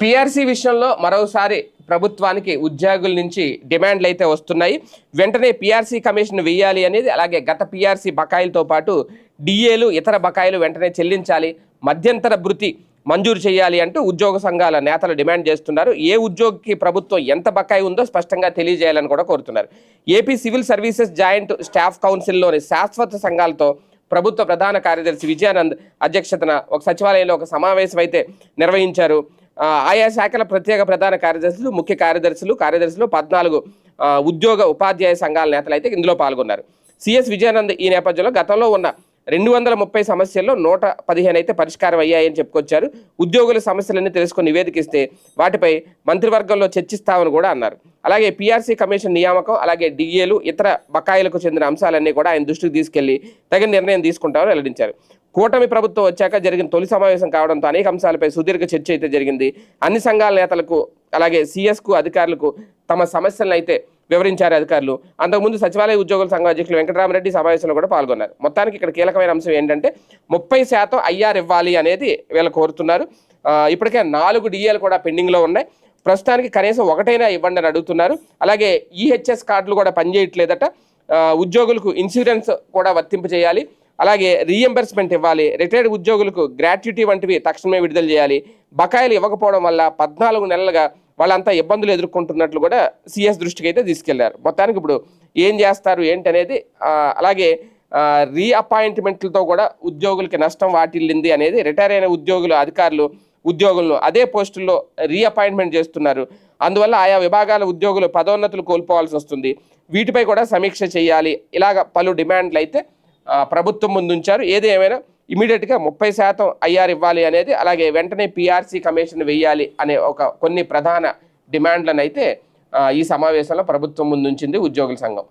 PRC విషయంలో మరోసారి ప్రభుత్వానికి ఉద్యోగుల నుంచి డిమాండ్లు అయితే వస్తున్నాయి. వెంటనే పిఆర్సీ కమిషన్ వేయాలి అనేది అలాగే గత పిఆర్సీ బకాయిలతో పాటు డిఏలు ఇతర బకాయిలు వెంటనే చెల్లించాలి. మధ్యంతర భృతి మంజూరు చేయాలి అంటూ ఉద్యోగ సంఘాల నేతలు డిమాండ్ చేస్తున్నారు. ఏ ఉద్యోగికి ప్రభుత్వం ఎంత బకాయి ఉందో స్పష్టంగా తెలియజేయాలని కూడా కోరుతున్నారు. AP civil services joint staff కౌన్సిల్లోని శాశ్వత సంఘాలతో ప్రభుత్వ ప్రధాన కార్యదర్శి విజయానంద్ అధ్యక్షతన ఒక సచివాలయంలో ఒక సమావేశం అయితే నిర్వహించారు. ఆయా శాఖల ప్రత్యేక ప్రధాన కార్యదర్శులు ముఖ్య కార్యదర్శులు కార్యదర్శులు పద్నాలుగు ఉద్యోగ ఉపాధ్యాయ సంఘాల నేతలు అయితే ఇందులో పాల్గొన్నారు. సిఎస్ విజయానంద్ ఈ నేపథ్యంలో గతంలో ఉన్న రెండు వందల ముప్పై సమస్యల్లో నూట పదిహేను అయితే పరిష్కారం అయ్యాయని చెప్పుకొచ్చారు. ఉద్యోగుల సమస్యలన్నీ తెలుసుకుని నివేదిక ఇస్తే వాటిపై మంత్రివర్గంలో చర్చిస్తామని కూడా అన్నారు. అలాగే పీఆర్సీ కమిషన్ నియామకం అలాగే డిఏలు ఇతర బకాయిలకు చెందిన అంశాలన్నీ కూడా ఆయన దృష్టికి తీసుకెళ్ళి తగిన నిర్ణయం తీసుకుంటామని వెల్లడించారు. కూటమి ప్రభుత్వం వచ్చాక జరిగిన తొలి సమావేశం కావడంతో అనేక అంశాలపై సుదీర్ఘ చర్చ అయితే జరిగింది. అన్ని సంఘాల నేతలకు అలాగే సిఎస్కు అధికారులకు తమ సమస్యలను అయితే వివరించారు అధికారులు. అంతకుముందు సచివాలయ ఉద్యోగుల సంఘం అధ్యక్షులు వెంకటరామరెడ్డి సమావేశంలో కూడా పాల్గొన్నారు. మొత్తానికి ఇక్కడ కీలకమైన అంశం ఏంటంటే ముప్పై శాతం ఐఆర్ ఇవ్వాలి అనేది వీళ్ళు కోరుతున్నారు. ఇప్పటికే నాలుగు డిఏలు కూడా పెండింగ్లో ఉన్నాయి. ప్రస్తుతానికి కనీసం ఒకటైనా ఇవ్వండి అని అడుగుతున్నారు. అలాగే ఈహెచ్ఎస్ కార్డులు కూడా పనిచేయట్లేదట. ఉద్యోగులకు ఇన్సూరెన్స్ కూడా వర్తింపు చేయాలి. అలాగే రీఎంబర్స్మెంట్ ఇవ్వాలి. రిటైర్డ్ ఉద్యోగులకు గ్రాట్యుటీ వంటివి తక్షణమే విడుదల చేయాలి. బకాయిలు ఇవ్వకపోవడం వల్ల పద్నాలుగు నెలలుగా వాళ్ళంతా ఇబ్బందులు ఎదుర్కొంటున్నట్లు కూడా సిఎస్ దృష్టికి అయితే తీసుకెళ్ళారు. మొత్తానికి ఇప్పుడు ఏం చేస్తారు ఏంటనేది అలాగే రీఅపాయింట్మెంట్లతో కూడా ఉద్యోగులకి నష్టం వాటిల్లింది అనేది రిటైర్ అయిన ఉద్యోగులు అధికారులు ఉద్యోగులను అదే పోస్టుల్లో రీఅపాయింట్మెంట్ చేస్తున్నారు. అందువల్ల ఆయా విభాగాల ఉద్యోగులు పదోన్నతులు కోల్పోవాల్సి వస్తుంది. వీటిపై కూడా సమీక్ష చేయాలి. ఇలాగ పలు డిమాండ్లు అయితే ప్రభుత్వం ముందుంచారు. ఏది ఏమైనా ఇమీడియట్గా ముప్పై శాతం ఐఆర్ ఇవ్వాలి అనేది అలాగే వెంటనే పిఆర్సీ కమిషన్ వేయాలి అనే ఒక కొన్ని ప్రధాన డిమాండ్లను అయితే ఈ సమావేశంలో ప్రభుత్వం ముందుంచింది ఉద్యోగుల సంఘం.